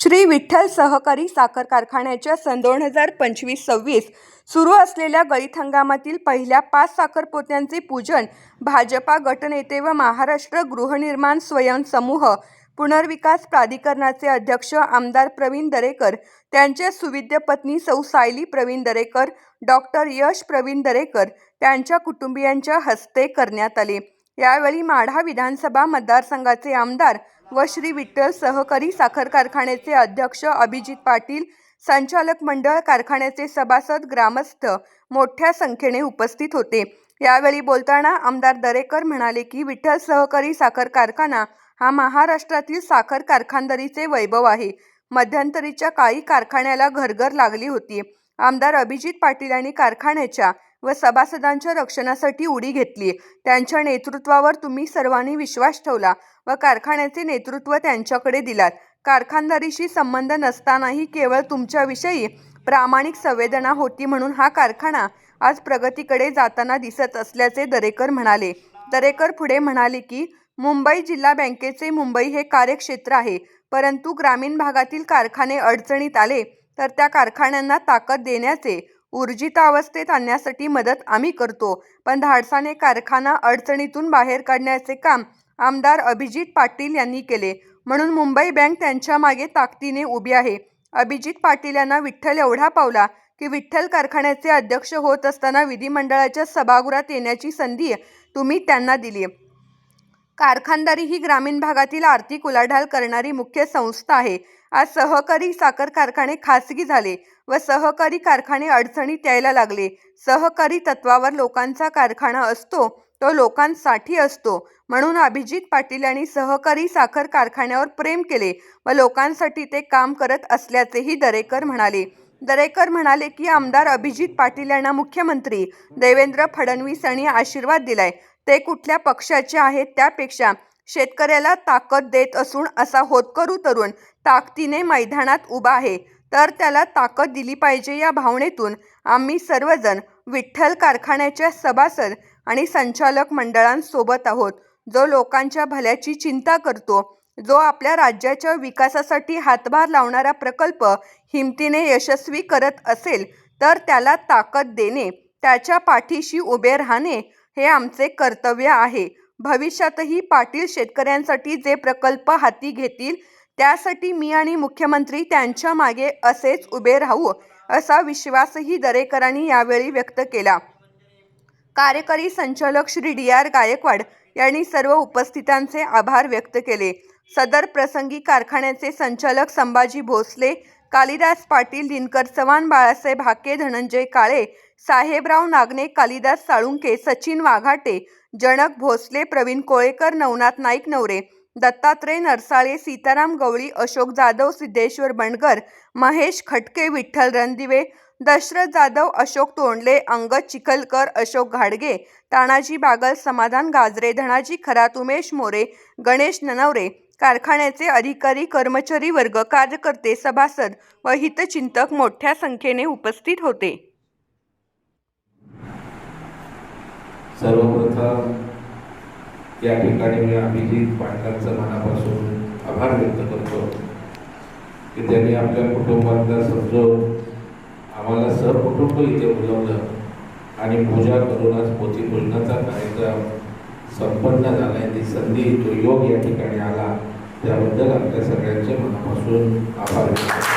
श्री विठ्ठल सहकारी साखर कारखान्याच्या सन दोन हजार पंचवीस सव्वीस सुरू असलेल्या गळीत हंगामातील पहिल्या पाच साखरपोत्यांचे पूजन भाजपा गटनेते व महाराष्ट्र गृहनिर्माण स्वयंसमूह पुनर्विकास प्राधिकरणाचे अध्यक्ष आमदार प्रवीण दरेकर त्यांच्या सुविद्य पत्नी सौ सायली प्रवीण दरेकर डॉक्टर यश प्रवीण दरेकर त्यांच्या कुटुंबियांच्या हस्ते करण्यात आले. यावेळी माढा विधानसभा मतदारसंघाचे आमदार व श्री विठ्ठल सहकारी साखर कारखान्याचे अध्यक्ष अभिजित पाटील संचालक मंडळ कारखान्याचे सभासद ग्रामस्थ मोठ्या संख्येने उपस्थित होते. यावेळी बोलताना आमदार दरेकर म्हणाले की विठ्ठल सहकारी साखर कारखाना हा महाराष्ट्रातील साखर कारखानदारीचे वैभव आहे. मध्यंतरीच्या काळी कारखान्याला घरघर लागली होती. आमदार अभिजित पाटील यांनी कारखान्याच्या व सभासदांच्या रक्षणासाठी उडी घेतली. त्यांच्या नेतृत्वावर तुम्ही सर्वांनी विश्वास ठेवला व कारखान्याचे नेतृत्व त्यांच्याकडे दिलात. कारखानदारीशी संबंध नसतानाही केवळ तुमच्याविषयी प्रामाणिक संवेदना होती म्हणून हा कारखाना आज प्रगतीकडे जाताना दिसत असल्याचे दरेकर म्हणाले. दरेकर पुढे म्हणाले की मुंबई जिल्हा बँकेचे मुंबई हे कार्यक्षेत्र आहे. परंतु ग्रामीण भागातील कारखाने अडचणीत आले तर त्या कारखान्यांना ताकद देण्याचे ऊर्जितावस्थेत आणण्यासाठी मदत आम्ही करतो. पण धाडसाने कारखाना अडचणीतून बाहेर काढण्याचे काम आमदार अभिजित पाटील यांनी केले. म्हणून मुंबई बँक त्यांच्या मागे ताकदीने उभी आहे. अभिजित पाटील यांना विठ्ठल एवढा पावला की विठ्ठल कारखान्याचे अध्यक्ष होत असताना विधिमंडळाच्या सभागृहात येण्याची संधी तुम्ही त्यांना दिली. कारखानदारी ही ग्रामीण भागातील आर्थिक उलाढाल करणारी मुख्य संस्था आहे. आज सहकारी साखर कारखाने खासगी झाले. व सहकारी कारखाने अडचणीत यायला लागले. सहकारी तत्वावर लोकांचा कारखाना असतो तो लोकांसाठी असतो. म्हणून अभिजित पाटील यांनी सहकारी साखर कारखान्यावर प्रेम केले व लोकांसाठी ते काम करत असल्याचेही दरेकर म्हणाले. दरेकर म्हणाले की आमदार अभिजित पाटील यांना मुख्यमंत्री देवेंद्र फडणवीस यांनी आशीर्वाद दिलाय. ते कुठल्या पक्षाचे आहेत त्यापेक्षा शेतकऱ्याला ताकद देत असून असा होतकरू तरुण ताकदीने मैदानात उभा आहे. तर त्याला ताकद दिली पाहिजे या भावनेतून आम्ही सर्वजण विठ्ठल कारखान्याच्या सभासद आणि संचालक मंडळांसोबत आहोत. जो लोकांच्या भल्याची चिंता करतो जो आपल्या राज्याच्या विकासासाठी हातभार लावणारा प्रकल्प हिमतीने यशस्वी करत असेल तर त्याला ताकद देणे त्याच्या पाठीशी उभे राहणे हे आमचे कर्तव्य आहे. भविष्यातही पाटील शेतकऱ्यांसाठी जे प्रकल्प हाती घेतील त्यासाठी मी आणि मुख्यमंत्री त्यांच्या मागे असेच उभे राहू असा विश्वासही दरेकरांनी यावेळी व्यक्त केला. कार्यकारी संचालक श्री डी आर गायकवाड यांनी सर्व उपस्थितांचे आभार व्यक्त केले. सदर प्रसंगी कारखान्याचे संचालक संभाजी भोसले कालिदास पाटील दिनकर चव्हाण बाळासाहेब हाके धनंजय काळे साहेबराव नागने कालिदास साळुंके सचिन वाघाटे जनक भोसले प्रवीण कोळेकर नवनाथ नाईक नवरे दत्तात्रय नरसाळे सीताराम गवळी अशोक जाधव सिद्धेश्वर बंडगर महेश खटके विठ्ठल रणदिवे दशरथ जाधव अशोक तोंडले अंगद चिखलकर अशोक घाडगे तानाजी बागल समाधान गाजरे धनाजी खरात उमेश मोरे गणेश ननवरे कारखान्याचे अधिकारी कर्मचारी वर्ग कार्यकर्ते सभासद व हितचिंतक मोठ्या संख्येने उपस्थित होते. सर्वप्रथम या ठिकाणी मी अभिजित पाटलांचं मनापासून आभार व्यक्त करतो की त्यांनी आपल्या कुटुंबातला समजून आम्हाला सहकुटुंब इथे बोलवलं आणि पूजा करून आज पोथी पूजनाचा कार्यक्रम संपन्न झाला आहे. ती संधी तो योग या ठिकाणी आला त्याबद्दल आपल्या सगळ्यांचे मनापासून आभार व्यक्त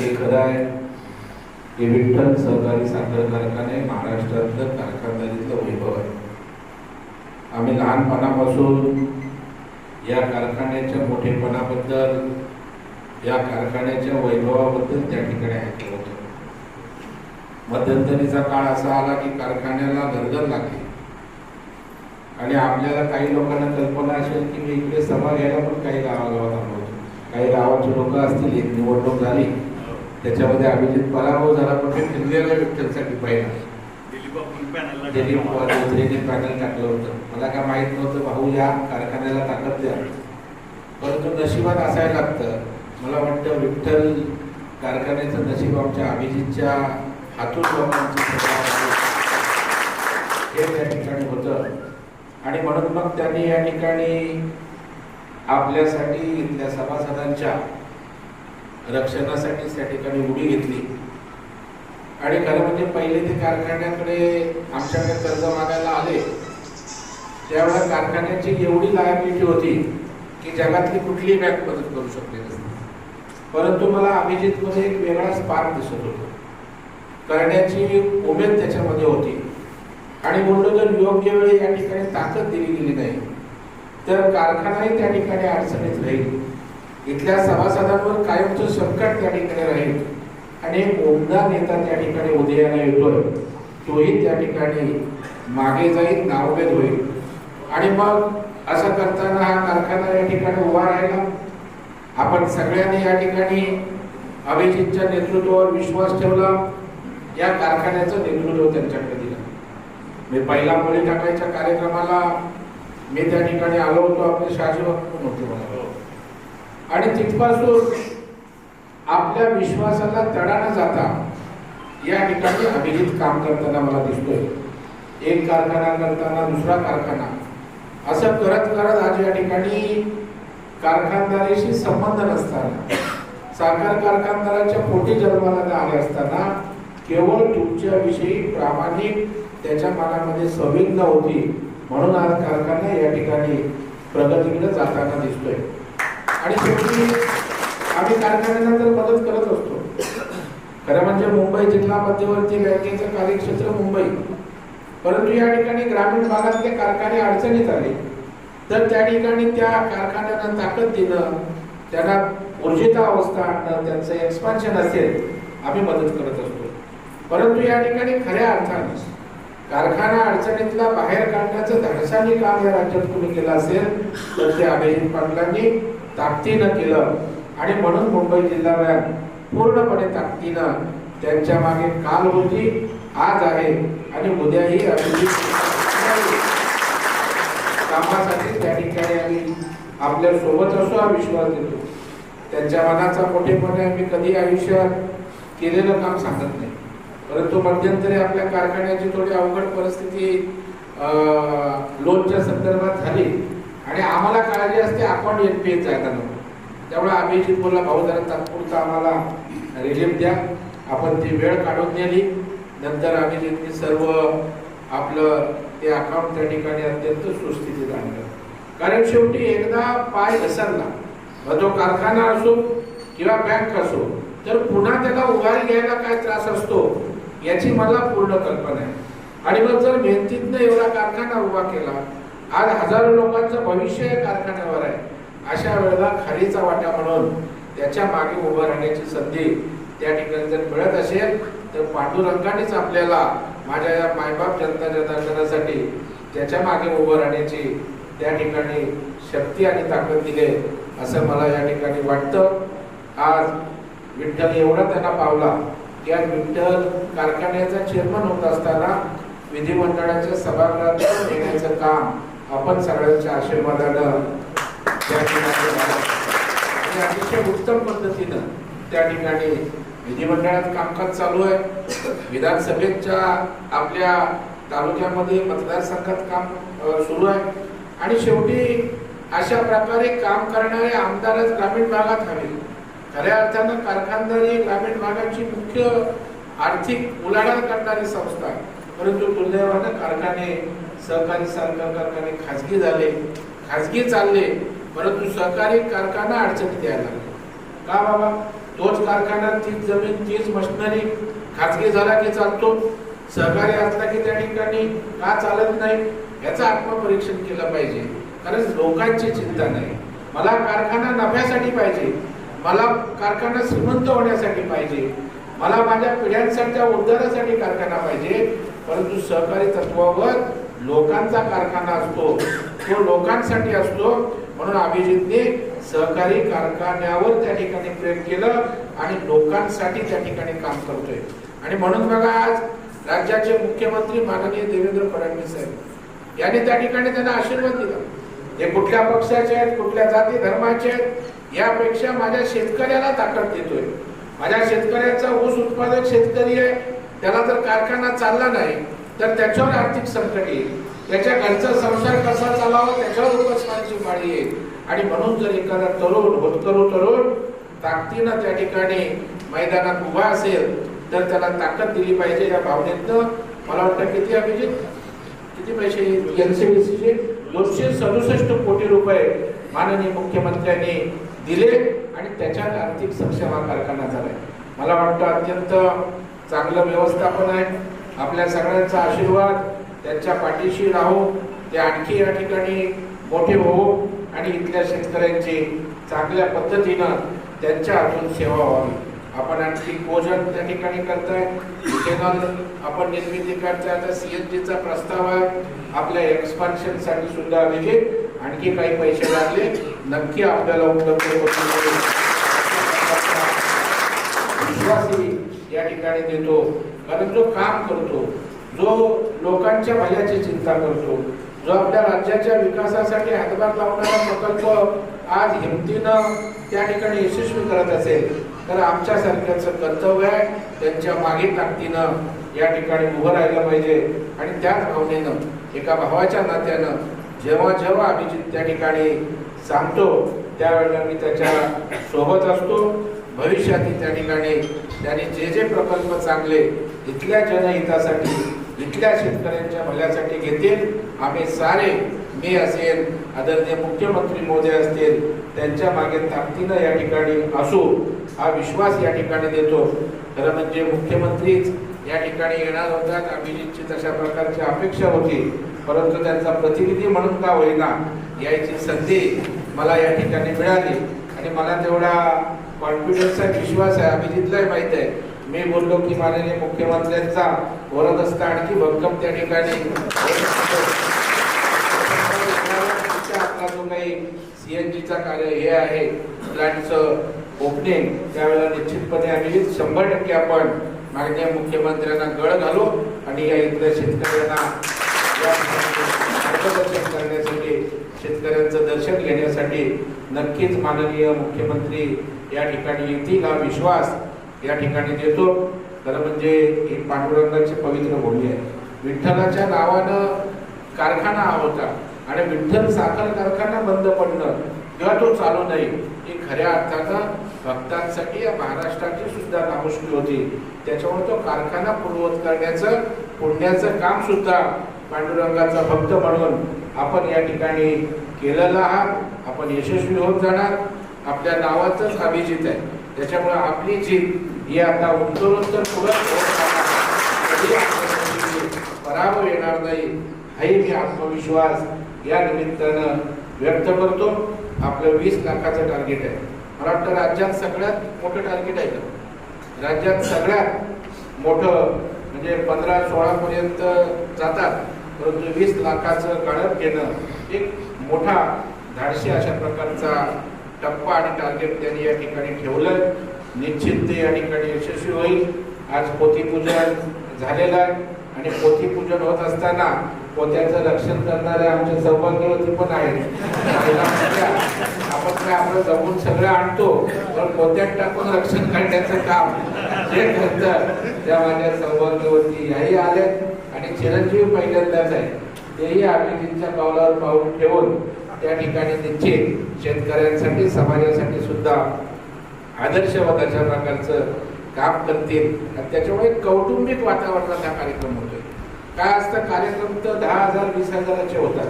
हे खरं आहे हे विठ्ठल सहकारी साखर कारखाने महाराष्ट्रातलं कारखानदारीतलं वैभव आहे. आम्ही लहानपणापासून या कारखान्याच्या मोठेपणाबद्दल या कारखान्याच्या वैभवाबद्दल त्या ठिकाणी ऐकलं होतं. मध्यंतरीचा काळ असा आला की कारखान्याला गरगर लागली. आणि आपल्याला काही लोकांना कल्पना असेल की मी इकडे सभा घ्यायला पण काही गावागावात आलो होतो. काही गावाची लोक असतील एक निवडणूक झाली. त्याच्यामध्ये अभिजित पराभव झाला. पण मी फिरलेला विठ्ठलसाठी पाहिला. दिलीप चौधरीने पॅनल टाकलं होतं. मला काय माहीत नव्हतं भाऊ या कारखान्याला ताकद द्या. परंतु नशिबात असायला लागतं. मला वाटतं विठ्ठल कारखान्याचं नशीब आमच्या अभिजितच्या हातून लोकांची हे त्या ठिकाणी होतं. आणि म्हणून मग त्यांनी या ठिकाणी आपल्यासाठी इथल्या सभासदांच्या रक्षणासाठी त्या ठिकाणी उडी घेतली. आणि खरं म्हणजे पहिले ते कारखान्याकडे आमच्याकडे कर्ज मागायला आले त्यावेळेला कारखान्याची एवढी लायबिलिटी होती की जगातली कुठलीही बँक मदत करू शकली परंतु मला अभिजितमध्ये एक वेगळा स्पार्क दिसत होतो. करण्याची उमेद त्याच्यामध्ये होती. आणि म्हणून जर योग्य वेळी या ठिकाणी ताकद दिली गेली नाही तर कारखानाही त्या ठिकाणी अडचणीत राहील. इथल्या सभासदांवर कायमचं संकट त्या ठिकाणी राहील. आणि एक नेता त्या ठिकाणी उदयाला येतोय तोही त्या ठिकाणी मागे जाईल नावभेद होईल. आणि मग असं करताना हा कारखाना या ठिकाणी उभा राहिला. आपण सगळ्यांनी या ठिकाणी अभिजितच्या नेतृत्वावर विश्वास ठेवला. या कारखान्याचं नेतृत्व त्यांच्याकडे दिलं. मी पहिला मुली टाकायच्या कार्यक्रमाला मी त्या ठिकाणी आलो होतो आपले शहाजी पण होते मला आणि तिथपासून आपल्या विश्वासाला तडा न जाता या ठिकाणी अभिजित काम करताना मला दिसतोय. एक कारखाना करताना दुसरा कारखाना. असं करत करत आज या ठिकाणी कारखानदारीशी संबंध नसताना साखर कारखानदाराच्या पोटी जन्माला आले असताना केवळ तुमच्याविषयी प्रामाणिक त्याच्या मनामध्ये संवेदना होती. म्हणून आज कारखाना या ठिकाणी प्रगतीकडे जाताना दिसतोय. आणि शेवटी आम्ही कारखान्यांना तर मदत करत असतो. खरं म्हणजे मुंबई जिल्हा मध्यवर्ती बँकेचं कार्यक्षेत्र मुंबई. परंतु या ठिकाणी ग्रामीण भागातले कारखाने अडचणीत आले. तर त्या ठिकाणी त्या कारखान्यांना ताकद देणं त्यांना ऊर्जिता अवस्था आणणं त्यांचं एक्सपान्शन असेल आम्ही मदत करत असतो. परंतु या ठिकाणी खऱ्या अर्थाने कारखाना अडचणीतला बाहेर काढण्याचं धाडसाने काम या राज्यात कोणी केलं असेल तर ते अभिजित पाटलांनी ताकदीनं केलं. आणि म्हणून मुंबई जिल्हा बँक पूर्णपणे ताकदीनं त्यांच्या मागे काल होती आज आहे आणि उद्याही अभिजित कामासाठी त्या ठिकाणी आम्ही आपल्यासोबत असो हा विश्वास देतो. त्यांच्या मनाचा मोठेपणे आम्ही कधी आयुष्यात केलेलं काम सांगत नाही. परंतु मध्यंतरी आपल्या कारखान्याची थोडी अवघड परिस्थिती लोनच्या संदर्भात झाली आणि आम्हाला काळजी असते आपण एन पी जायला नको. त्यामुळे आम्ही बोला भाऊ जरा तात्पुरता आम्हाला रिलीफ द्या. आपण ती वेळ काढून नेली. नंतर आम्ही त्यांनी सर्व आपलं ते अकाउंट त्या ठिकाणी अत्यंत सुस्थितीत आणलं. कारण शेवटी एकदा पाय घसरला मग तो कारखाना असो किंवा बँक असो तर पुन्हा त्याला उभारी घ्यायला काय त्रास असतो याची मला पूर्ण कल्पना आहे. आणि मग जर मेहनतीतनं एवढा कारखाना उभा केला आज हजारो लोकांचं भविष्य या कारखान्यावर आहे. अशा वेळेला खालीचा वाटा म्हणून त्याच्यामागे उभं राहण्याची संधी त्या ठिकाणी जर मिळत असेल तर पांडुरंगानेच आपल्याला माझ्या या मायबाप जनता जनार्दनासाठी त्याच्यामागे उभं राहण्याची त्या ठिकाणी शक्ती आणि ताकद दिले असं मला या ठिकाणी वाटतं. आज विठ्ठल एवढा त्यांना पावला की आज विठ्ठल कारखान्याचा चेअरमन होत असताना विधिमंडळाच्या सभागृहात येण्याचं काम आपण सगळ्यांच्या आशीर्वादानं त्या ठिकाणी आणि अतिशय उत्तम पद्धतीनं त्या ठिकाणी विधिमंडळात कामकाज चालू आहे. विधानसभेच्या आपल्या तालुक्यामध्ये मतदारसंघात काम सुरू आहे. आणि शेवटी अशा प्रकारे काम करणारे आमदारच ग्रामीण भागात हवे. खऱ्या अर्थानं कारखानदारी ग्रामीण भागाची मुख्य आर्थिक उलाढाल करणारी संस्था आहे. परंतु दुर्दैवानं कारखाने सहकारी साखर कारखाने खाजगी झाले खाजगी चालले परंतु सहकारी कारखाना अडचणीत यायला लागला. का बाबा? तोच कारखाना तीच जमीन तीच मशिनरी खाजगी झाला की चालतो? सहकारी असला की त्या ठिकाणी का चालत नाही? याचं आत्मपरीक्षण केलं पाहिजे. कारण लोकांची चिंता नाही. मला कारखाना नफ्यासाठी पाहिजे. मला कारखाना श्रीमंत होण्यासाठी पाहिजे. मला माझ्या पिढ्यांसाठीच्या उद्धारासाठी कारखाना पाहिजे. परंतु सहकारी तत्वावर लोकांचा कारखाना असतो. तो लोकांसाठी असतो. म्हणून अभिजितने सहकारी कारखान्यावर त्या ठिकाणी प्रेम केलं आणि लोकांसाठी त्या ठिकाणी काम करतोय. आणि म्हणून बघा आज राज्याचे मुख्यमंत्री माननीय देवेंद्र फडणवीस साहेब यांनी त्या ठिकाणी त्यांना आशीर्वाद दिला. हे कुठल्या पक्षाचे आहेत कुठल्या जाती धर्माचे आहेत यापेक्षा माझ्या शेतकऱ्याला ताकद देतोय. माझ्या शेतकऱ्याचा ऊस उत्पादक शेतकरी आहे त्याला जर कारखाना चालला नाही तर त्याच्यावर आर्थिक संकट येईल. त्याच्या घरचा संसार कसा चालावा त्याच्यावर उपस्मानाची पाळी येईल आणि म्हणून जर एखादा तरुण होतकरू तरुण ताकदीनं त्या ठिकाणी मैदानात उभा असेल तर त्याला ताकद दिली पाहिजे या भावनेतनं. मला वाटतं किती अभिजित? किती पैसे? एनसीबीसीचे दोनशे सदुसष्ट कोटी रुपये माननीय मुख्यमंत्र्यांनी दिले आणि त्याच्यात आर्थिक सक्षम हा कारखाना झालाय. मला वाटतं अत्यंत चांगलं व्यवस्थापन आहे. आपल्या सगळ्यांचा आशीर्वाद. त्यांच्या पाठीशी राहू ते आणखी या ठिकाणी मोठे होऊ आणि इथल्या शेतकऱ्यांची चांगल्या पद्धतीनं त्यांच्या हातून सेवा व्हावी. आपण आणखी भोजन त्या ठिकाणी करताय. इथेनॉल आपण निर्मिती करताय. आता सी एन जीचा प्रस्ताव आहे. आपल्या एक्सपान्शनसाठी सुद्धा विजय आणखी काही पैसे लागले. नक्की आपल्याला उपलब्ध होतील विश्वासही या ठिकाणी देतो. कारण जो काम करतो जो लोकांच्या भल्याची चिंता करतो जो आपल्या राज्याच्या विकासासाठी हातभार लावणारा प्रकल्प आज हिमतीनं त्या ठिकाणी यशस्वी करत असेल तर आमच्यासारख्याचं कर्तव्य आहे त्यांच्या मागे ताकदीनं या ठिकाणी उभं राहिलं पाहिजे. आणि त्याच भावनेनं एका भावाच्या नात्यानं जेव्हा जेव्हा अभिजित त्या ठिकाणी सांगतो त्यावेळेला मी त्याच्या सोबत असतो. भविष्यातील त्या ठिकाणी त्याने जे जे प्रकल्प चांगले इथल्या जनहितासाठी इथल्या शेतकऱ्यांच्या भल्यासाठी घेतील. आम्ही सारे मी असेल आदरणीय मुख्यमंत्री मोदी असतील त्यांच्या मागे ताकदीनं या ठिकाणी असू हा विश्वास या ठिकाणी देतो. खरं म्हणजे मुख्यमंत्रीच या ठिकाणी येणार होतात अभिजितची तशा प्रकारची अपेक्षा होती. परंतु त्यांचा प्रतिनिधी म्हणून का होईना यायची संधी मला या ठिकाणी मिळाली. आणि मला तेवढा कॉन्फिडन्स आहे विश्वास आहे अभिजितलाही माहीत आहे. मी बोललो की माननीय मुख्यमंत्र्यांचा वरद असता आणखी भक्कम त्या ठिकाणी. आपला जो काही सीएनजीचा कार्य हे आहे. प्लॅन्टचं ओपनिंग त्यावेळेला निश्चितपणे आम्ही शंभर टक्के आपण माननीय मुख्यमंत्र्यांना गळ घालू आणि या इथल्या शेतकऱ्यांना मार्गदर्शन करण्यासाठी शेतकऱ्यांचं दर्शन घेण्यासाठी नक्कीच माननीय मुख्यमंत्री या ठिकाणी येतील हा विश्वास. या ठिकाणी देतो. खरं म्हणजे ही पांडुरंगाची पवित्र भूमी आहे. विठ्ठलाच्या नावानं कारखाना हा होता आणि विठ्ठल साखर कारखाना बंद पडणं किंवा तो चालू नाही ही खऱ्या अर्थाचा भक्तांसाठी या महाराष्ट्राची सुद्धा नामुष्की होती. त्याच्यामुळे तो कारखाना पूर्वत करण्याचं पुण्याचं काम सुद्धा पांडुरंगाचा भक्त म्हणून आपण या ठिकाणी केलेला आहात. आपण यशस्वी होत जाणार. आपल्या नावाचंच अभिजित आहे. त्याच्यामुळे आपली जीत ही आता उत्तरोत्तर पुढे पराभव येणार नाही हाही मी आत्मविश्वास या निमित्तानं व्यक्त करतो. आपलं वीस लाखाचं टार्गेट आहे. मला वाटतं राज्यात सगळ्यात मोठं टार्गेट आहे का? राज्यात सगळ्यात मोठं म्हणजे पंधरा सोळापर्यंत जातात. परंतु वीस लाखाचं काढत घेणं एक मोठा धाडशी अशा प्रकारचा टप्पा आणि टार्गेट त्यांनी या ठिकाणी ठेवलं निश्चित ते या ठिकाणी यशस्वी होईल आज पोथीपूजन झालेलं आहे. आणि पोथीपूजन होत असताना पोत्याचं रक्षण करणारे आमचे सौभाग्यवती पण आहेत. आपण काय आपलं जमून सगळं आणतो पण पोत्यात टाकून रक्षण करण्याचं काम जे करतं त्या माझ्या सौभाग्यवती याही आल्यात. आणि चिरंजीव पहिल्यांदाच आहे. तेही अभिजितच्या पावलावर पाऊल ठेवून त्या ठिकाणी निश्चित शेतकऱ्यांसाठी समाजासाठी सुद्धा आदर्शवादाच्या प्रकारचं काम करतील. आणि त्याच्यामुळे कौटुंबिक वातावरणात हा कार्यक्रम होतोय. काय असतं कार्यक्रम तर दहा हजार वीस हजाराचे होतात.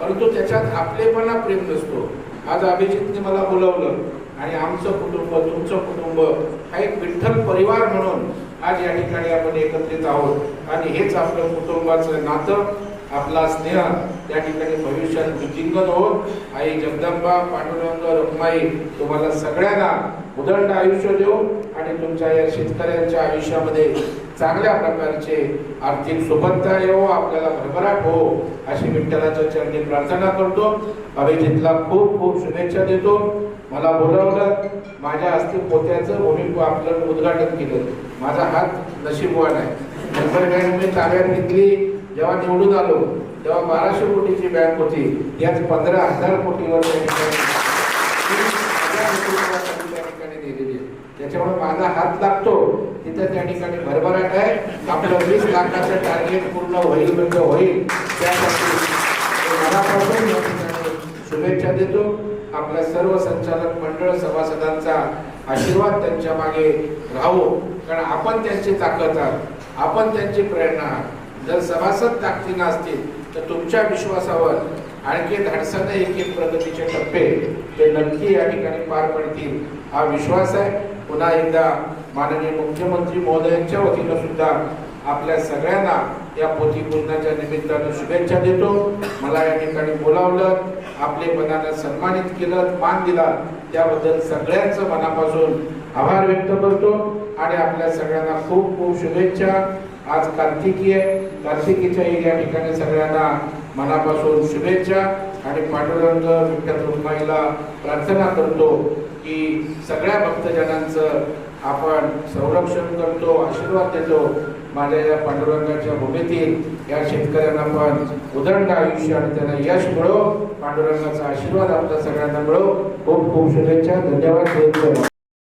परंतु त्याच्यात आपलेपणा प्रेम नसतो. आज अभिजितने मला बोलवलं आणि आमचं कुटुंब तुमचं कुटुंब हा एक विठ्ठल परिवार म्हणून आज या ठिकाणी आपण एकत्रित आहोत. आणि हेच आपलं कुटुंबाचं नातं आपला स्नेह त्या ठिकाणी भविष्यात वृद्धिंगत होत आई जगदंबा पांडुरंग रखमाई तुम्हाला सगळ्यांना उदंड आयुष्य देऊ आणि तुमच्या या शेतकऱ्यांच्या आयुष्यामध्ये चांगल्या प्रकारचे आर्थिक सुबत्ता येवो आपल्याला भरभराट हो अशी विठ्ठलाच्या चरणी प्रार्थना करतो. अभिजितला खूप खूप शुभेच्छा देतो. मला बोलावलं माझ्या हस्ते पोत्याचं भूमी आपलं उद्घाटन केलं. माझा हात नशीबवान आहे. नंतर बँक मी ताब्यात घेतली जेव्हा निवडून आलो तेव्हा बाराशे कोटीची बँक होती. याच पंधरा हजार कोटीवर त्या ठिकाणी तीस हजार कोटींसाठी त्या ठिकाणी दिलेली आहे त्याच्यामुळे माझा हात लागतो तिथं त्या ठिकाणी भरभराट आहे. आपलं वीस लाखाचं टार्गेट पूर्ण होईल म्हणजे होईल. त्यासाठी मनापासून या ठिकाणी शुभेच्छा देतो. आपल्या सर्व संचालक मंडळ सभासदांचा आशीर्वाद त्यांच्या मागे राहू. कारण आपण त्यांची ताकद आहात. आपण त्यांची प्रेरणा आहात. जर सभासद ताकदीनं असतील तर तुमच्या विश्वासावर आणखी धाडसाने एक एक प्रगतीचे टप्पे. ते नक्की या ठिकाणी पार पडतील. हा विश्वास आहे. पुन्हा एकदा माननीय मुख्यमंत्री महोदयांच्या वतीनं सुद्धा आपल्या सगळ्यांना या पोथी पूजनाच्या निमित्तानं शुभेच्छा देतो. मला या ठिकाणी बोलावलं आपले मनानं सन्मानित केलं मान दिला त्याबद्दल सगळ्यांचं मनापासून आभार व्यक्त करतो आणि आपल्या सगळ्यांना खूप खूप शुभेच्छा. आज कार्तिकी आहे. कार्तिकीच्याही या ठिकाणी सगळ्यांना मनापासून शुभेच्छा आणि पांडुरंग विठ्ठल रुक्माईला प्रार्थना करतो. की सगळ्या भक्तजनांचं आपण संरक्षण करतो आशीर्वाद देतो. माझ्या या पांडुरंगाच्या भूमीतील या शेतकऱ्यांना पण उदंड आयुष्य आणि त्यांना यश मिळो. पांडुरंगाचा आशीर्वाद आपल्या सगळ्यांना मिळो. खूप खूप शुभेच्छा. धन्यवाद.